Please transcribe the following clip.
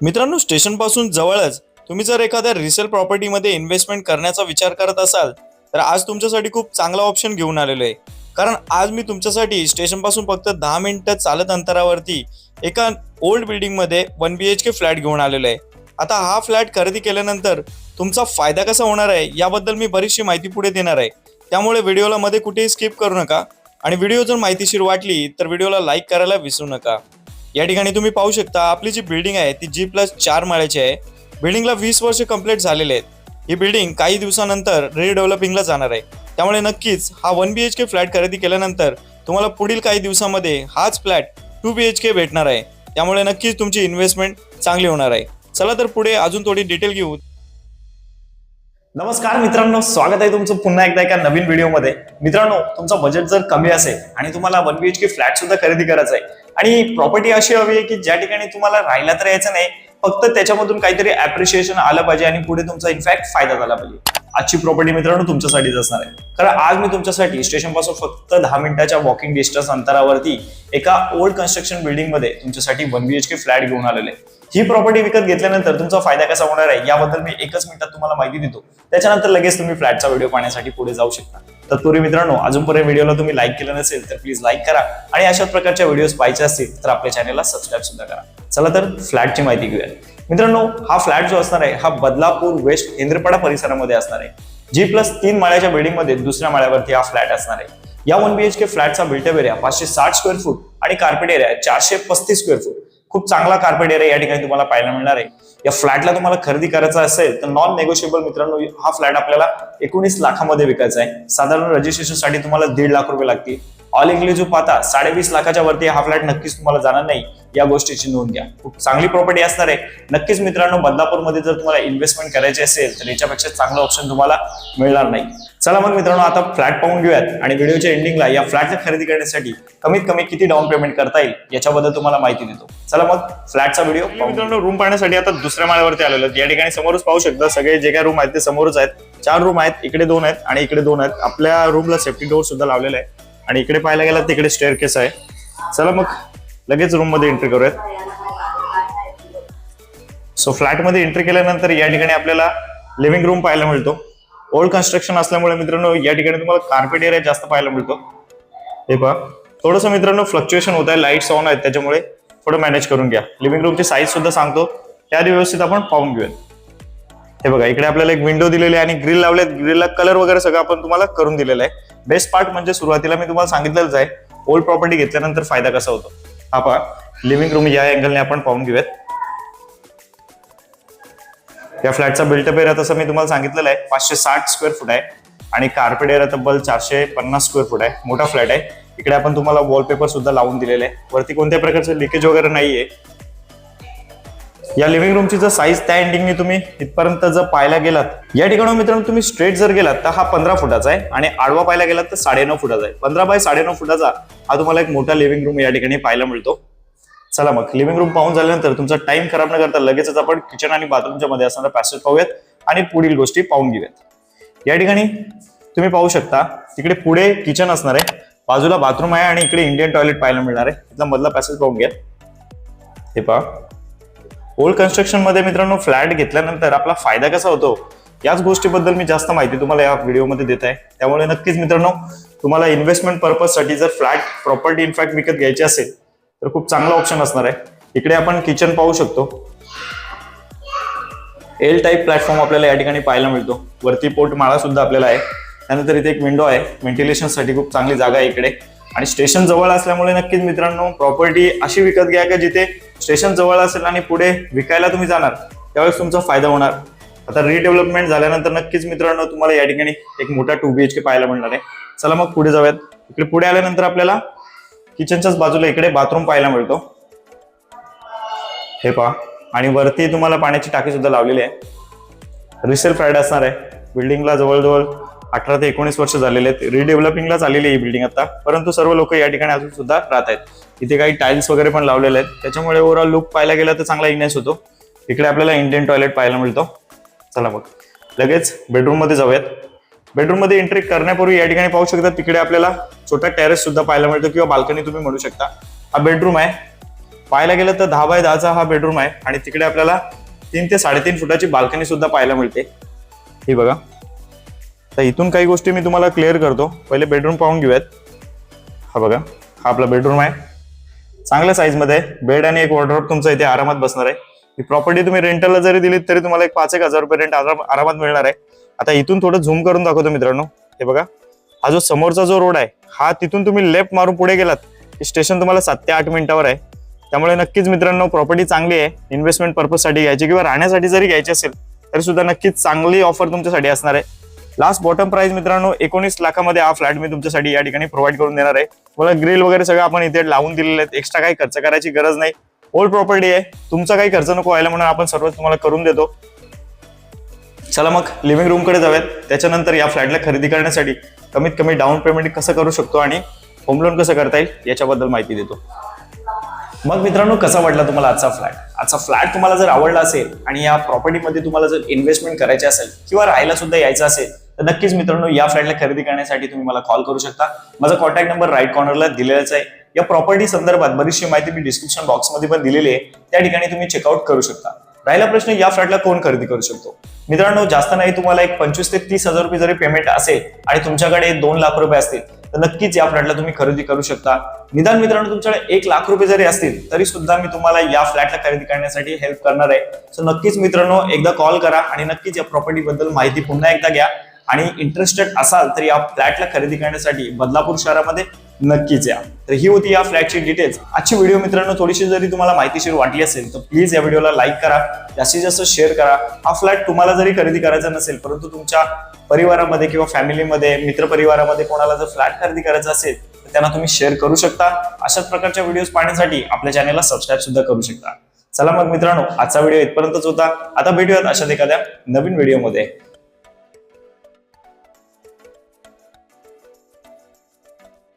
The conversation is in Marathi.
मित्रांनो स्टेशनपासून जवळच तुम्ही जर एखाद्या रिसेल प्रॉपर्टीमध्ये इन्व्हेस्टमेंट करण्याचा विचार करत असाल तर आज तुमच्यासाठी खूप चांगला ऑप्शन घेऊन आलेलो आहे. कारण आज मी तुमच्यासाठी स्टेशनपासून फक्त दहा मिनिटं चालत अंतरावरती एका ओल्ड बिल्डिंगमध्ये one B H K flat घेऊन आलेलो आहे. आता हा फ्लॅट खरेदी केल्यानंतर तुमचा फायदा कसा होणार आहे याबद्दल मी बरीचशी माहिती पुढे देणार आहे. त्यामुळे व्हिडिओला मध्ये कुठेही स्किप करू नका. आणि व्हिडिओ जर माहितीशीर वाटली तर व्हिडिओला लाईक करायला विसरू नका. या ठिकाणी तुम्ही पाहू शकता आपली जी बिल्डिंग आहे ती जी प्लस चार माळ्याची आहे. बिल्डिंगला वीस वर्ष कंप्लीट झालेले आहेत. ही बिल्डिंग काही दिवसानंतर रिडेव्हलपिंगला जाणार आहे. त्यामुळे नक्कीच हा one B H K flat खरेदी केल्यानंतर तुम्हाला पुढील काही दिवसामध्ये हाच flat two B H K भेटणार आहे. त्यामुळे नक्कीच तुमची इन्व्हेस्टमेंट चांगली होणार आहे. चला तर पुढे अजून थोडी डिटेल घेऊ. नमस्कार मित्रांनो स्वागत आहे तुमचं पुन्हा एकदा एका नवीन व्हिडिओमध्ये मित्रांनो तुमचं बजेट जर कमी असेल आणि तुम्हाला one B H K flat सुद्धा खरेदी करायचा आहे आणि प्रॉपर्टी अशी हवी आहे की ज्या ठिकाणी तुम्हाला राहायला तर यायचं नाही फक्त त्याच्यामधून काहीतरी अप्रिशिएशन आलं पाहिजे आणि पुढे तुमचा इनफॅक्ट फायदा झाला पाहिजे आजची प्रॉपर्टी मित्रांनो तुमच्यासाठीच असणार आहे कारण आज मी तुमच्यासाठी स्टेशनपासून फक्त दहा मिनिटाच्या वॉकिंग डिस्टन्स अंतरावरती एका ओल्ड कन्स्ट्रक्शन बिल्डिंगमध्ये तुमच्यासाठी one B H K flat घेऊन आलेले आहे. ही प्रॉपर्टी विकत घेतल्यानंतर तुमचा फायदा कसा होणार आहे याबद्दल मी एकच मिनिटात तुम्हाला माहिती देतो. त्याच्यानंतर लगेच तुम्ही फ्लॅटचा व्हिडिओ पाहण्यासाठी पुढे जाऊ शकता. तत्पूर्वी मित्रांनो अजूनपर्यंत व्हिडिओला तुम्ही लाईक केलं नसेल तर प्लीज लाईक करा. आणि अशाच प्रकारच्या व्हिडिओज पाहिजे असतील तर आपल्या चॅनलला सबस्क्राईब सुद्धा करा. चला तर फ्लॅटची माहिती घेऊया. मित्रांनो हा फ्लॅट जो असणार आहे हा बदलापूर वेस्ट इंद्रपाडा परिसरामध्ये असणार आहे. जी प्लस तीन माळ्याच्या बिल्डिंगमध्ये दुसऱ्या माळ्यावरती हा फ्लॅट असणार आहे. या वन बीएचके फ्लॅटचा बिल्टअप एरिया पाचशे साठ स्क्वेअर फूट आणि कार्पेट एरिया चारशे पस्तीस स्क्वेअर फूट खूप चांगला कार्पेट एरिया या ठिकाणी तुम्हाला पाहायला मिळणार आहे. या फ्लॅटला तुम्हाला खरेदी करायचा असेल तर नॉन नेगोशिएबल मित्रांनो हा फ्लॅट आपल्याला एकोणीस लाखामध्ये विकायचा आहे. साधारण रजिस्ट्रेशनसाठी तुम्हाला दीड लाख रुपये लागतील. ऑल इन्क्लुझिव्ह पाहता साडेवीस लाखाच्या वरती हा फ्लॅट नक्कीच तुम्हाला जाणार नाही. या गोष्टीची नोंद घ्या. खूप चांगली प्रॉपर्टी असणार आहे. नक्कीच मित्रांनो बदलापूरमध्ये जर तुम्हाला इन्व्हेस्टमेंट करायची असेल तर याच्यापेक्षा चांगलं ऑप्शन तुम्हाला मिळणार नाही. चला मग मित्रांनो आता फ्लॅट पाहून घेऊयात. आणि व्हिडिओच्या एंडिंगला या फ्लॅटची खरेदी करण्यासाठी कमीत कमी किती डाऊन पेमेंट करता येईल याच्याबद्दल तुम्हाला माहिती देतो. चला मग फ्लॅटचा व्हिडिओ मित्रांनो रूम पाहण्यासाठी आता दुसऱ्या माळ्यावरती आलेलो या ठिकाणी समोरच पाहू शकता सगळे जे काही रूम आहेत ते समोरच आहेत. चार रूम आहेत इकडे दोन आहेत आणि इकडे दोन आहेत. आपल्या रूमला सेफ्टी डोअर सुद्धा लावलेला आहे. आणि इकडे पाहायला गेला तिकडे स्टेअर केस आहे. चला मग लगेच रूममध्ये एंट्री करूयात. सो फ्लॅटमध्ये एंट्री केल्यानंतर या ठिकाणी आपल्याला लिव्हिंग रूम पाहायला मिळतो. ओल्ड कन्स्ट्रक्शन असल्यामुळे मित्रांनो या ठिकाणी तुम्हाला कार्पेट एरिया जास्त पाहायला मिळतो. हे पहा. थोडंसं मित्रांनो फ्लक्च्युएशन होत आहे लाईट्स ऑन आहेत त्याच्यामुळे थोडं मॅनेज करून घ्या. लिव्हिंग रूमची साईज सुद्धा सांगतो. त्या व्यवस्थित आपण पाहून घेऊयात. हे बघा इकडे आपल्याला एक विंडो दिलेली आहे आणि ग्रिल लावले ग्रिलला कलर वगैरे सगळं आपण तुम्हाला करून दिलेलं आहे. बेस्ट पार्ट म्हणजे सुरुवातीला मी तुम्हाला सांगितलंच आहे. ओल्ड प्रॉपर्टी घेतल्यानंतर फायदा कसा होतो? हा पहा. लिव्हिंग रूम या अँगलने आपण पाहून घेऊयात. या फ्लॅटचा बिल्टअप एरिया तसं मी तुम्हाला सांगितलेलं आहे. पाचशे साठ स्क्वेअर फूट आहे. आणि कार्पेट एरिया तब्बल चारशे पन्नास स्क्वेअर फूट आहे. मोठा फ्लॅट आहे. इकडे आपण तुम्हाला वॉलपेपर सुद्धा लावून दिलेले आहे. वरती कोणत्या प्रकारचं लिकेज वगैरे नाहीये. या लिव्हिंग रूमची जर साईज त्या एंडिंगने तुम्ही इथपर्यंत जर पाहायला गेलात या ठिकाणी मित्रांनो तुम्ही स्ट्रेट जर गेलात तर हा पंधरा फुटाचा आहे. आणि आडवा पाहायला गेलात तर साडेनऊ फुटाचा आहे. पंधरा बाय साडेनऊ फुटाचा हा तुम्हाला एक मोठा लिव्हिंग रूम या ठिकाणी पाहायला मिळतो. चला मग लिव्हिंग रूम पाहून झाल्यानंतर तुमचा टाइम खराब न करता लगेचच आपण किचन आणि बाथरूमच्या मध्ये असणारा पॅसेज पाहूयात आणि पुढील गोष्टी पाहून घेऊयात. या ठिकाणी तुम्ही पाहू शकता तिकडे पुढे किचन असणार आहे बाजूला बाथरूम आहे आणि इकडे इंडियन टॉयलेट पाहायला मिळणार आहे. इथला मधला पॅसेज पाहून घ्या. हे पहा. ओल्ड कन्स्ट्रक्शनमध्ये मित्रांनो फ्लॅट घेतल्यानंतर आपला फायदा कसा होतो? याच गोष्टीबद्दल मी जास्त माहिती तुम्हाला या व्हिडिओमध्ये देत आहे. त्यामुळे नक्कीच मित्रांनो तुम्हाला इन्व्हेस्टमेंट पर्पजसाठी जर फ्लॅट प्रॉपर्टी इनफॅक्ट विकत घ्यायची असेल तर खूप चांगला ऑप्शन असणार आहे. इकडे आपण किचन पाहू शकतो. एल टाईप प्लॅटफॉर्म आपल्याला या ठिकाणी पाहायला मिळतो. वरती पोर्ट माळा सुद्धा आपल्याला आहे. त्यानंतर इथे एक विंडो आहे. व्हेंटिलेशनसाठी खूप चांगली जागा आहे इकडे. आणि स्टेशन जवळ असल्यामुळे नक्कीच मित्रांनो प्रॉपर्टी अशी विकत घ्या का जिथे स्टेशन जवळ असेल आणि पुढे विकायला तुम्ही जाणार त्यावेळेस तुमचा फायदा होणार. आता रिडेव्हलपमेंट झाल्यानंतर नक्कीच मित्रांनो तुम्हाला या ठिकाणी एक मोठा टू बी एच के पाहायला मिळणार आहे. चला मग पुढे जाऊयात. इकडे पुढे आल्यानंतर आपल्याला किचनच्याच बाजूला इकडे बाथरूम पाहायला मिळतो. हे पहा. आणि वरती तुम्हाला पाण्याची टाकी सुद्धा लावलेली आहे. रिसेल फ्लॅट असणार आहे. बिल्डिंगला जवळजवळ अठरा ते एकोणीस वर्ष झालेले आहेत. रिडेव्हलपिंगला चाललेली आहे ही बिल्डिंग आता. परंतु सर्व लोक या ठिकाणी अजून सुद्धा राहत आहेत. इथे काही टाईल्स वगैरे पण लावलेले आहेत. त्याच्यामुळे ओव्हरऑल लुक पाहायला गेला तर चांगला इग्नेस होतो. इकडे आपल्याला इंडियन टॉयलेट पाहायला मिळतो. चला मग लगेच बेडरूममध्ये जाऊयात. बेडरूममध्ये एंट्री करण्यापूर्वी या ठिकाणी पाहू शकता तिकडे आपल्याला छोटा टेरेस सुद्धा पाहायला मिळतो किंवा बाल्कनी तुम्ही म्हणू शकता. हा बेडरूम आहे. पाहायला गेलं तर दहा बाय दहाचा हा बेडरूम आहे आणि तिकडे आपल्याला तीन ते साडेतीन फुटाची बाल्कनी सुद्धा पाहायला मिळते. ही बघा. तर इथून काही गोष्टी मी तुम्हाला क्लिअर करतो. पहिले बेडरूम पाहून घेऊयात. हा बघा. हा आपला बेडरूम आहे. चांगल्या साईजमध्ये बेड आणि एक वॉर्ड्रॉप तुमचा इथे आरामात बसणार आहे. ही प्रॉपर्टी तुम्ही रेंटलला जरी दिलीत तरी तुम्हाला एक पाच एक हजार रुपये रेंट आरामात मिळणार आहे. आता इथून थोडं झूम करून दाखवतो मित्रांनो. हे बघा हा जो समोरचा जो रोड आहे हा तिथून तुम्ही लेफ्ट मारून पुढे गेलात की स्टेशन तुम्हाला सात ते आठ मिनिटावर आहे. त्यामुळे नक्कीच मित्रांनो प्रॉपर्टी चांगली आहे. इन्व्हेस्टमेंट पर्पजसाठी घ्यायची किंवा राहण्यासाठी जरी घ्यायची असेल तरी सुद्धा नक्कीच चांगली ऑफर तुमच्यासाठी असणार आहे. लास्ट बॉटम प्राइस मित्रांनो एकोणीस लाखामध्ये हा फ्लॅट मी तुमच्यासाठी या ठिकाणी प्रोव्हाइड करून देणार आहे. तुम्हाला ग्रिल वगैरे सगळं आपण इथे लावून दिलेले आहेत. एक्स्ट्रा काही खर्च करायची गरज नाही. ओल्ड प्रॉपर्टी आहे. तुमचा काही खर्च नको व्हायला म्हणून आपण सर्व तुम्हाला करून देतो. चला मग लिव्हिंग रूमकडे जाऊयात. त्याच्यानंतर या फ्लॅटला खरेदी करण्यासाठी कमीत कमी डाऊन पेमेंट कसं करू शकतो आणि होम लोन कसं करता येईल याच्याबद्दल माहिती देतो. मग मित्रांनो कसा वाटला तुम्हाला आजचा फ्लॅट आजचा फ्लॅट तुम्हाला जर आवडला असेल आणि या प्रॉपर्टीमध्ये तुम्हाला जर इन्व्हेस्टमेंट करायची असेल किंवा राहायला सुद्धा यायचं असेल तर नक्कीच मित्रांनो या फ्लॅटला खरेदी करण्यासाठी तुम्ही मला कॉल करू शकता. माझा कॉन्टॅक्ट नंबर राईट कॉर्नरला दिलेलाच आहे. या प्रॉपर्टी संदर्भात बरीचशी माहिती मी डिस्क्रिप्शन बॉक्समध्ये पण दिलेली आहे. त्या ठिकाणी तुम्ही चेकआउट करू शकता. राहिला प्रश्न या फ्लॅटला कोण खरेदी करू शकतो? मित्रांनो जास्त नाही तुम्हाला एक पंचवीस ते तीस हजार रुपये जरी पेमेंट असेल आणि तुमच्याकडे दोन लाख रुपये असतील तर नक्कीच या फ्लॅटला तुम्ही खरेदी करू शकता. निदान मित्रांनो तुमच्याकडे एक लाख रुपये जरी असतील तरी सुद्धा मी तुम्हाला या फ्लॅटला खरेदी करण्यासाठी हेल्प करणार आहे. सो नक्कीच मित्रांनो एकदा कॉल करा आणि नक्कीच या प्रॉपर्टी बद्दल माहिती पुन्हा एकदा घ्या. आणि इंटरेस्टेड असाल तर या फ्लॅटला खरेदी करण्यासाठी बदलापूर शहरामध्ये नक्कीच या. तर ही होती या फ्लॅटची डिटेल्स आजची व्हिडिओ मित्रांनो थोडीशी जरी तुम्हाला माहितीशीर वाटली असेल तर प्लीज या व्हिडिओला लाईक करा. जास्तीत जास्त शेअर करा. हा फ्लॅट तुम्हाला जरी खरेदी करायचा नसेल परंतु तुमच्या परिवारामध्ये किंवा फॅमिलीमध्ये मित्रपरिवारामध्ये कोणाला जर फ्लॅट खरेदी करायचा असेल तर त्यांना तुम्ही शेअर करू शकता. अशाच प्रकारच्या व्हिडिओज पाहण्यासाठी आपल्या चॅनलला सबस्क्राईब सुद्धा करू शकता. चला मग मित्रांनो आजचा व्हिडिओ इथपर्यंतच होता. आता भेटूयात अशाच एखाद्या नवीन व्हिडिओमध्ये